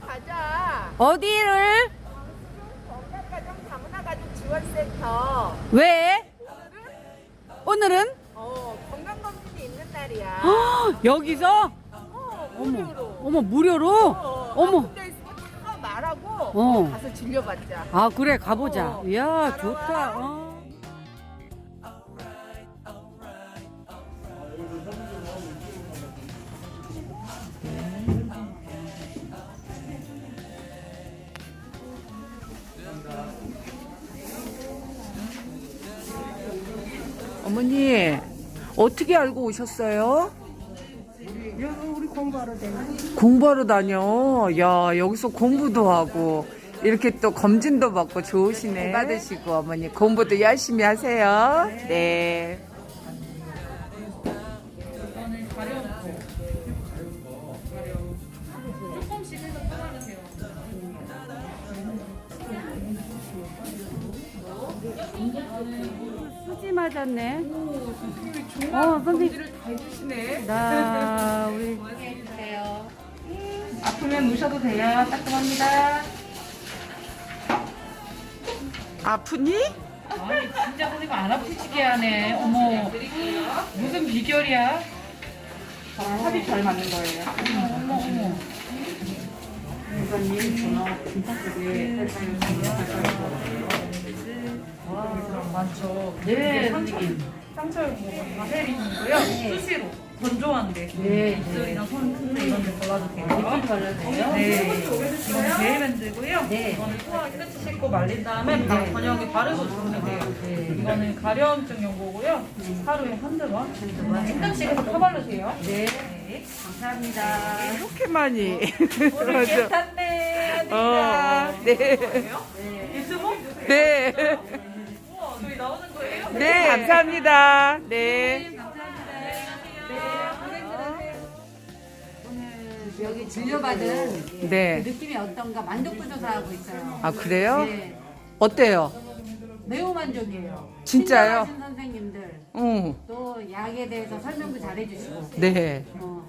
가자. 어디를? 건강가정 다문화가족 지원센터. 왜? 오늘은? 어, 건강검진이 있는 날이야. 헉, 여기서? 어, 무료로. 어머 무료로? 어, 어머. 아픈 데 있으면 다 말하고 어. 가서 진료받자. 아 그래 가보자. 어, 이야 따라와. 좋다. 어. 어머니, 어떻게 알고 오셨어요? 우리 공부하러 다니 공부하러 다녀. 야, 여기서 공부도 하고, 이렇게 또 검진도 받고 좋으시네. 받으시고, 어머니, 공부도 열심히 하세요. 네. 수지 맞았네. 어 선생님. 다 해주시네. 나 우리 아프면 누셔도 돼요. 따끔합니다. 아프니? 아니 진짜 선생님 안 아프시게 하네. 어머. 무슨 비결이야? 합이 잘 맞는 거예요. 어머 어머 많죠. 네 상처, 선생님 상처 부분 바세린이고요. 수시로 건조한데 네. 입술이나 손 틈에 이런 데 발라도 돼요. 발라주세요 네. 이건 제일밴드고요. 네. 이거는 소화 깨끗이 씻고 말린 다음에 다 저녁에 바르고 주면 돼요. 네. 이거는 가려움증 연고고요. 하루에 한두 번. 조금씩 해서 퍼바르세요. 네 감사합니다 이렇게 많이. 오늘 괜찮네. 어, 네. 유튜브? 네. 우와, 저희 나오는 거예요? 네, 감사합니다. 네. 여기 진료받은 네. 느낌이 어떤가 만족도 조사하고 있어요. 아, 그래요? 네, 어때요? 매우 만족이에요. 진짜요? 친절하신 선생님들 응. 또 약에 대해서 설명도 잘해주시고 네. 어,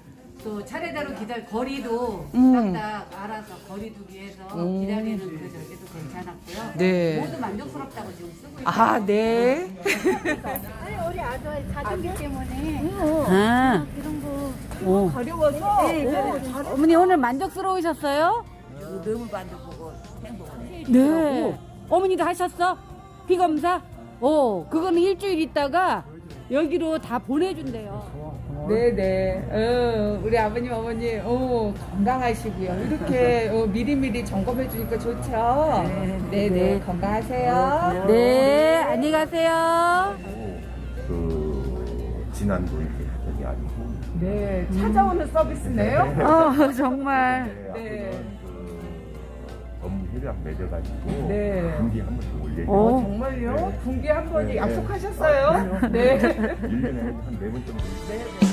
또 차례대로 기다려 거리도 음. 딱딱 알아서 거리 두기 해서 음. 기다리는 그 저기도 괜찮았고요. 네. 모두 만족스럽다고 지금 쓰고 있어요. 아, 네. 아니 우리 아들 사정기 때문에 아, 그런 거 오. 가려워서. 어머니 오늘 만족스러우셨어요? 너무 만족하고 행복하네 네. 어머니도 하셨어? 피 검사? 오, 그거는 일주일 있다가 여기로 다 보내준대요. 네네. 어, 우리 아버님, 어머니, 어, 건강하시고요. 이렇게 어, 미리미리 점검해 주니까 좋죠? 네네. 건강하세요. 네, 안녕히 가세요. 그 지난도 이렇게 했던 게 아니고 네. 찾아오는 서비스네요? 어, 정말. 네. 그 업무 협약 맺어가지고 네. 분기 한 번씩 올려요. 어. 정말요? 분기에 한 번이 네, 네. 약속하셨어요? 네. 1년에 한네번 정도. 네.